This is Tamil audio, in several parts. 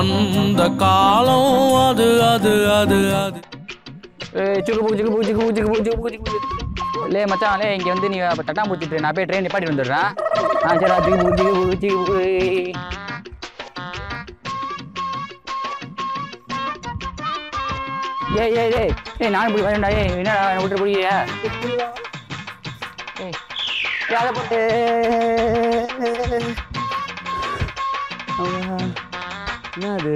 அந்த காலம் அது அது அது அது. ஏய் சிக்கு பூ சிக்கு பூ சிக்கு பூ சிக்கு சிக்கு சிக்கு லே மச்சான் லே இங்க வந்து நீ தட்டா முடிச்சிட்டு நான் போய் ட்ரெயின் நிப்பாட்டி வந்துடுறேன். ஆ சரி சிக்கு பூ சிக்கு பூ சிக்கு பூ. ஏய் ஏய் ஏய் ஏய் நானும் போய் வரேன்டா. ஏய் என்னடா விட்டு போய் ஏய் போட்டு. என்ன அது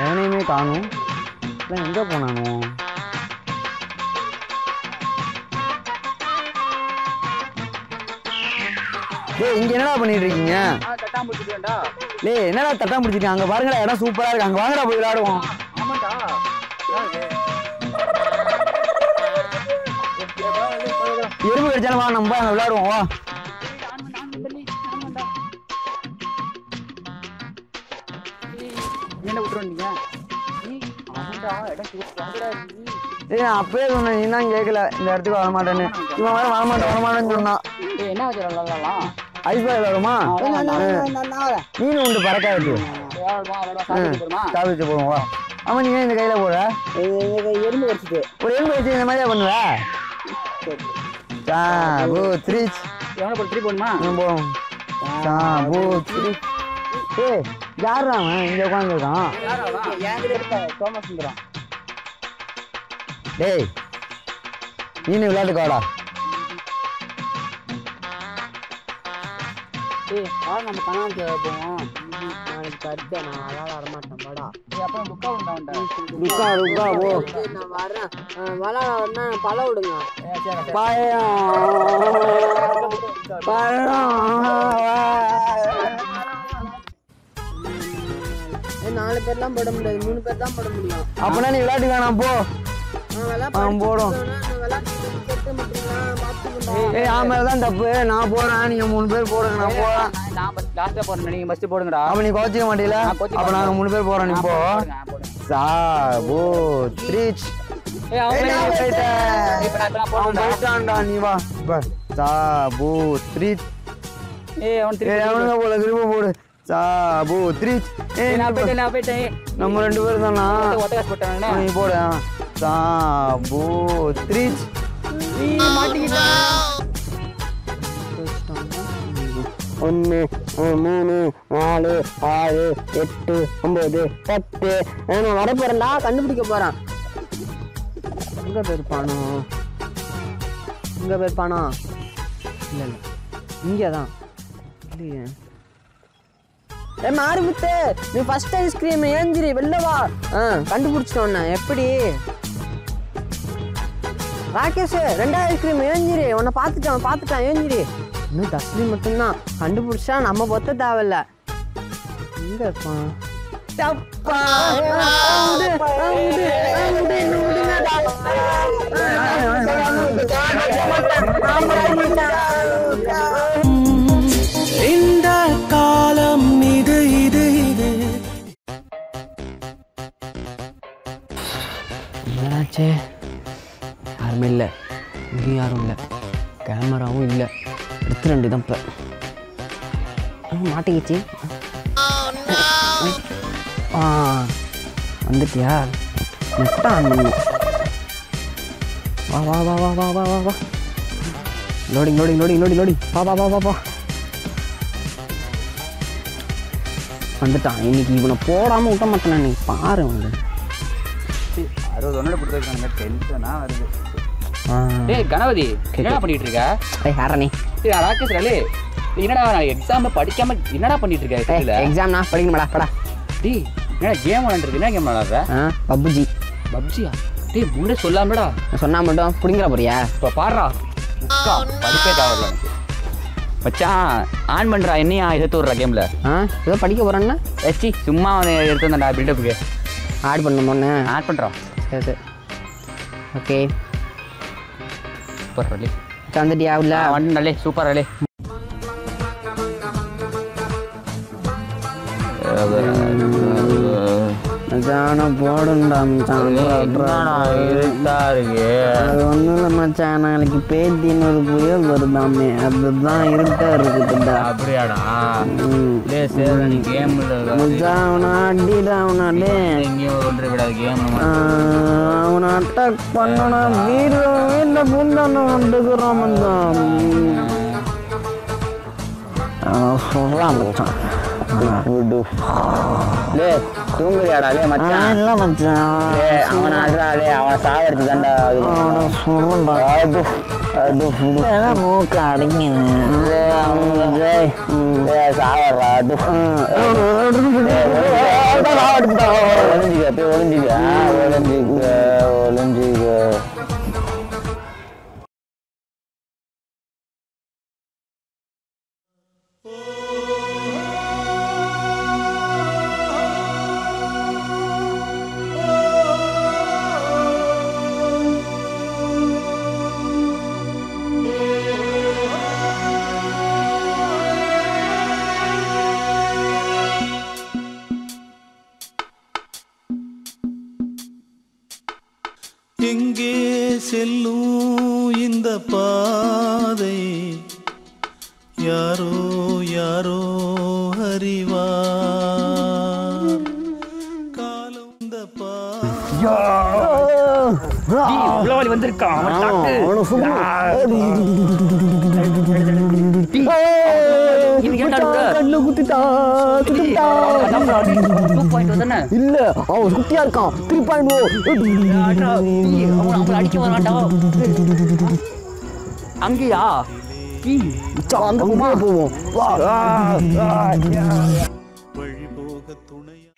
எவனையுமே காணும். இல்லை எங்கே போனானோ? டேய் இங்க என்னடா பண்ணிட்டு இருக்கீங்க டேய் என்னடா தட்டா முடிச்சிருக்கீங்க அங்க பாருங்கடா இடம் சூப்பரா இருக்கு. அங்க வாங்கடா போய் விளையாடுவோம். எறும்பு கடிச்சாலும் வா நம்ம அங்க விளையாடுவோம் வா. நான் அப்பயே சொன்னேன் நீ தான் கேட்கல இந்த இடத்துக்கு வர மாட்டேன்னு இவன் வேற வர மாட்டேன் வர மாட்டேன்னு சொன்னான் என்ன வச்சு மீன் உண்டு பறக்காது. சாப்பிட்டு போவோம் ஆமா நீ ஏன் இந்த கையில போற எறும்பு கடிச்சிட்டு ஒரு எலும்பு வச்சு இந்த மாதிரியா பண்ணுவ? சாபு த்ரீ எவனை போட்டு திருப்பி போடணுமா போவோம். சாபு த்ரீ ஏய் யார் அவன்? இங்க உட்காந்துருக்கான் சோமசுந்தரம் டேய் நீ விளையாட்டுக்கு வாடா. நம்ம கண்ணாம போவோம். நாளைக்கு அடுத்த நான் அதனால வரமாட்டேன் வாடா. அப்புறம் புக்கா உண்டாண்டா புக்கா புக்கா வரேன் வளர பழ விடுங்க. பழம் பழம் நாலு பேர்லாம் போட முடியாது. மூணு பேர் தான் போட முடியும். அப்பனா நீ விளையாட்டு வேணாம் போ. ஆ, போடும். ஏய் ஆமா தான் தப்பு. நான் போறேன் நீங்க மூணு பேர் போடுங்க நான் போறேன். நான் நீங்கள் ஃபஸ்ட்டு போடுங்கடா. அப்ப நீ கோச்சிக்க மாட்டீல? அப்ப நாங்க. மூணு பேர் போறோம் நீ போ. போடுங்க. சாபு த்ரீச். ஏய் அவன் போயிட்டேன். இப்ப நான் அவன் நீ வா. இப்ப சாபு த்ரீச். ஏய் அவன் அவனுங்க போல திரும்ப போடு. சாபு த்ரீச் ஏய் ஏய், நான் நான் போயிட்டேன் நான் போயிட்டேன். நம்ம ரெண்டு பேரும் தானா? ஒத்த காசு போட்டேன் நீ போடு ஆ. சாபு த்ரீச் ஒன்று மூணு நாலு ஆறு எட்டு ஒம்பது பத்து. நான் வர போறேன்டா கண்டுபிடிக்க போறேன். எங்க போயிருப்பானோ? எங்க போயிருப்பானோ? இல்ல இல்ல. இங்கே தான் இல்லையே. ஏ மாறுமுத்து நீ ஃபர்ஸ்ட் ஐஸ்கிரீம் ஏஞ்சிரி வெளில வா. ஆ கண்டுபிடிச்சிட்டோண்ணே எப்படி? ராகேஷ் ரெண்டாவது ஐஸ்கிரீம் ஏஞ்சிரி உன்னை பார்த்துட்டான் பார்த்துட்டான் ஏஞ்சிரி இன்னும் டஸ்ட்பின் மட்டும்தான். கண்டுபிடிச்சா நம்ம பொத்த தேவையில்ல. எங்க இருப்பான்? என்னடாச்சே யாருமே இல்லை. இங்கேயும் யாரும் இல்லை. கேமராவும் இல்லை. எடுத்து ரெண்டு தான் இப்போ. மாட்டிக்கிச்சு. ஆ வந்துட்டியா? நெட்டை ஆன் வா வா வா வா வா வா வா வா. Loading loading loading loading loading. வா வா வா வா வா. வந்துட்டான். இன்னைக்கு இவனை போடாமல் விட்ட மாட்டேன் நீ பாரு வந்து அறுபது கொடுத்துருக்காங்க வருது. டேய் கணபதி என்னடா பண்ணிட்டு இருக்க யாரா நீ? டேய். ரலே என்னடா நான் எக்ஸாம் படிக்காம என்னடா பண்ணிட்டு இருக்க இதுல எக்ஸாம்னா படிக்கணுமாடா படா டேய் என்னடா கேம் விளாண்டுருக்கு என்ன கேம் விளாடுற ஆ பப்புஜி பப்ஜியா? டேய் முன்னே சொல்லாமடா சொன்னா மட்டும் பிடிங்கிற போறியா? இப்போ பாடுறா. படிப்பே தேவையில்ல எனக்கு. மச்சான் ஆன் பண்றா என்னையா எடுத்து விட்றா கேம்ல ஆ ஏதோ படிக்க போறேன்னா? ஏச்சி சும்மா அவனை எடுத்து வந்தா பில்டப்புக்கு ஆட் பண்ணணுமோன்னு. ஆட் பண்றான் சேர்த்து ஓகே சூப்பர் ரலி தந்துட்டியா உள்ள வந்துடலே சூப்பர் ரலி மச்சான் போடுண்டா மச்சான். இருட்டா இருக்கு? அது ஒன்றும் இல்லை மச்சான். நாளைக்கு பேத்தின்னு ஒரு புயல் வருதாமே. அதுதான் இருட்டா இருக்குதுடா. அப்படியாடா? சரி நீ கேம்ல மச்சான் அவனை அடிடா அவனை டே எங்கேயும் ஒன்று விடாது கேம் அவனை அட்டாக் பண்ணணும் வீடு வீட்டில் புந்தான வந்துக்கிறான் மச்சான். சொல்கிறான் மச்சான். லே தூங்குறியாடா லே மச்சான். இல்லை மச்சான். டேய் அவனை ஆடுறா டே அவனை சாவடிச்சு தான்டா அவனை சொல்லுண்டா அது அது மூக்க அடங்கினேன் சாவடுறா அது ஒளிஞ்சிக்க போய் ஒளிஞ்சிக்க. ஒளிஞ்சிக்க. எங்கே செல்லும் இந்த பாதை? யாரோ யாரோ அறிவார். காலம் இந்த பாதை. வந்திருக்கான் அவன் தாக்கு. இது ஏன்டா அழுகுற? கண்ணு குத்திட்டா two point வந்தானே? இல்ல அவன் குட்டியா இருக்கான். த்ரீ பாயிண்ட் நீ அவன் அடிக்க வரான்டா. அங்கேயா? குட்டியா போவோம். வா. வழிபோக துணையா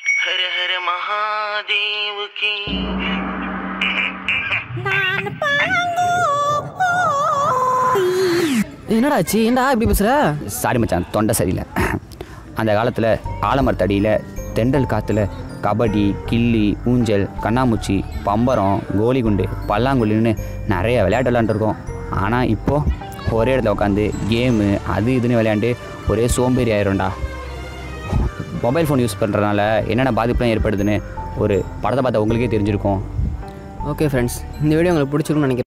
என்னடா ஆச்சு ஏன்டா இப்படி பேசுற? சாரி மச்சான் தொண்டை சரியில்லை. அந்த காலத்தில் ஆலமரத்தடியில் தெண்டல் காற்றுல கபடி கில்லி ஊஞ்சல் கண்ணாமூச்சி பம்பரம் கோலிகுண்டு பல்லாங்குழின்னு நிறைய விளையாட்டு விளையாண்டுருக்கோம். ஆனால் இப்போது ஒரே இடத்துல உட்காந்து கேமு அது இதுன்னு விளையாண்டு ஒரே சோம்பேறி ஆயிரும்டா மொபைல் ஃபோன் யூஸ் பண்ணுறதுனால என்னென்ன பாதிப்புலாம் ஏற்படுதுன்னு ஒரு படத்தை பார்த்தா உங்களுக்கே தெரிஞ்சிருக்கும். ஓகே ஃப்ரெண்ட்ஸ் இந்த வீடியோ உங்களுக்கு பிடிச்சிருக்கும்னு நினைக்கிறேன்.